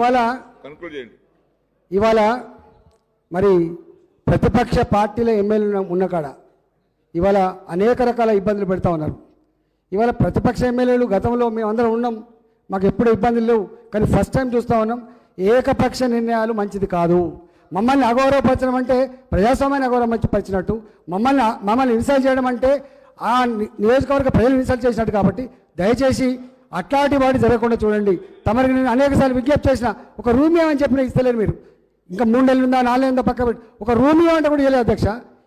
ఇవాళ కన్క్లూడ్ చేయండి. ఇవాళ మరి ప్రతిపక్ష పార్టీల ఎమ్మెల్యేలు ఉన్న కాడ ఇవాళ అనేక రకాల ఇబ్బందులు పెడతా ఉన్నారు. ఇవాళ ప్రతిపక్ష ఎమ్మెల్యేలు గతంలో మేము అందరం ఉన్నాం. మాకు ఎప్పుడు ఇబ్బందులు లేవు. కానీ ఫస్ట్ టైం చూస్తూ ఉన్నాం. ఏకపక్ష నిర్ణయాలు మంచిది కాదు. మమ్మల్ని అగౌరవపరచడం అంటే ప్రజాస్వామ్యాన్ని అగౌరవపరిచినట్టు మమ్మల్ని మమ్మల్ని ఇన్సల్ట్ చేయడం అంటే ఆ నియోజకవర్గ ప్రజలు ఇన్సల్ట్ చేసినట్టు కాబట్టి దయచేసి అట్లాంటి వాటి జరగకుండా చూడండి. తమరికి నేను అనేకసార్లు విజ్ఞప్తి చేసిన ఒక రూమ్ ఏమని చెప్పిన ఇస్తలేరు మీరు. ఇంకా మూడు నెలలు ఉందా నాలుగు ఉందా పక్క ఒక రూమియో అంటే కూడా ఇవ్వలేదు అధ్యక్ష.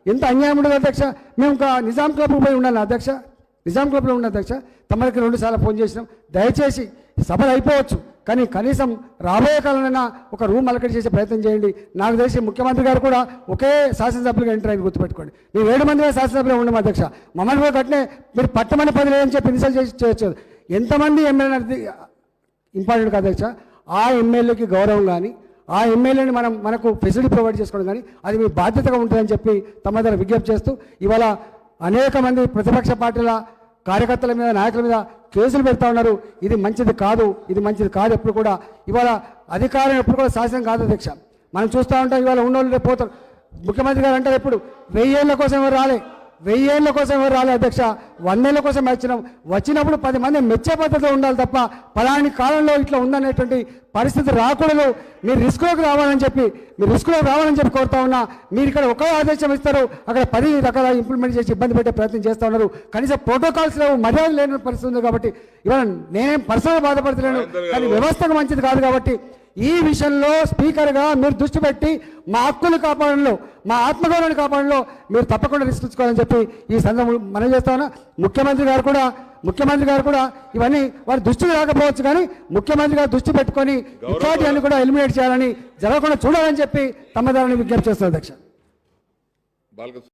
ఎంత అన్యాయం ఉండదు అధ్యక్ష. మేము ఒక నిజాం క్లబ్కి పోయి ఉండాలి అధ్యక్ష. నిజాం క్లబ్లో ఉన్న అధ్యక్ష. తమరికి రెండుసార్లు ఫోన్ చేసినాం. దయచేసి సభలు అయిపోవచ్చు. కానీ కనీసం రాబోయే కాలంలో ఒక రూమ్ అలకడి చేసే ప్రయత్నం చేయండి. నాకు తెలిసి ముఖ్యమంత్రి గారు కూడా ఒకే శాసనసభ్యులుగా ఎంటర్ అయింది గుర్తుపెట్టుకోండి. నేను ఏడు మంది శాసనసభ్యులు ఉండము అధ్యక్ష. మమ్మల్ని కూడా కట్టినే మీరు పట్టమని పది లేదని చెప్పి ఇన్సల్ట్ చేసి చేయొచ్చు. ఎంతమంది ఎమ్మెల్యే ఇంపార్టెంట్ కాదు అధ్యక్ష. ఆ ఎమ్మెల్యేకి గౌరవం కానీ ఆ ఎమ్మెల్యేని మనం మనకు ఫెసిలిటీ ప్రొవైడ్ చేసుకోవడం కానీ అది మీ బాధ్యతగా ఉంటుందని చెప్పి తమ దగ్గర విజ్ఞప్తి చేస్తూ ఇవాళ అనేక మంది ప్రతిపక్ష పార్టీల కార్యకర్తల మీద నాయకుల మీద కేసులు పెడతా ఉన్నారు. ఇది మంచిది కాదు ఇది మంచిది కాదు ఎప్పుడు కూడా. ఇవాళ అధికారం ఎప్పుడు కూడా శాసనం కాదు అధ్యక్ష. మనం చూస్తూ ఉంటాం ఇవాళ ఉన్నోళ్ళు రేపు పోతారు. ముఖ్యమంత్రి గారు అంటారు ఎప్పుడు వెయ్యేళ్ళ కోసం ఎవరు రాలే. వెయ్యేళ్ళ కోసం ఎవరు రాలే అధ్యక్ష? వందేళ్ళ కోసం వచ్చినాం వచ్చినప్పుడు పది మంది మెచ్చే పద్ధతిలో ఉండాలి తప్ప పలాని కాలంలో ఇట్లా ఉందనేటువంటి పరిస్థితి రాకూడదు. మీరు రిస్క్లోకి రావాలని చెప్పి మీరు రిస్క్లోకి రావాలని చెప్పి కోరుతా ఉన్నా మీరు ఇక్కడ ఒక ఆదేశం ఇస్తారు అక్కడ పది రకాల ఇంప్లిమెంట్ చేసి ఇబ్బంది పెట్టే ప్రయత్నం చేస్తూ ఉన్నారు. కనీసం ప్రోటోకాల్స్ లేవు మర్యాద లేని పరిస్థితి ఉంది కాబట్టి ఇవాళ నేనేం పర్సనల్ బాధపడతలేను కానీ వ్యవస్థకు మంచిది కాదు కాబట్టి ఈ విషయంలో స్పీకర్గా మీరు దృష్టి పెట్టి మా హక్కులు కాపాడంలో మా ఆత్మగౌరవాన్ని కాపాడంలో మీరు తప్పకుండా రిస్క్ తీసుకోవాలని చెప్పి ఈ సందర్భం మనం చేస్తా ఉన్నా. ముఖ్యమంత్రి గారు కూడా ముఖ్యమంత్రి గారు కూడా ఇవన్నీ వారి దృష్టికి రాకపోవచ్చు కానీ ముఖ్యమంత్రి గారు దృష్టి పెట్టుకొని ఇట్లాంటివన్నీ కూడా ఎలిమినేట్ చేయాలని జరగకుండా చూడాలని చెప్పి తమ విజ్ఞప్తి చేస్తున్నారు అధ్యక్ష. బాలకృష్ణ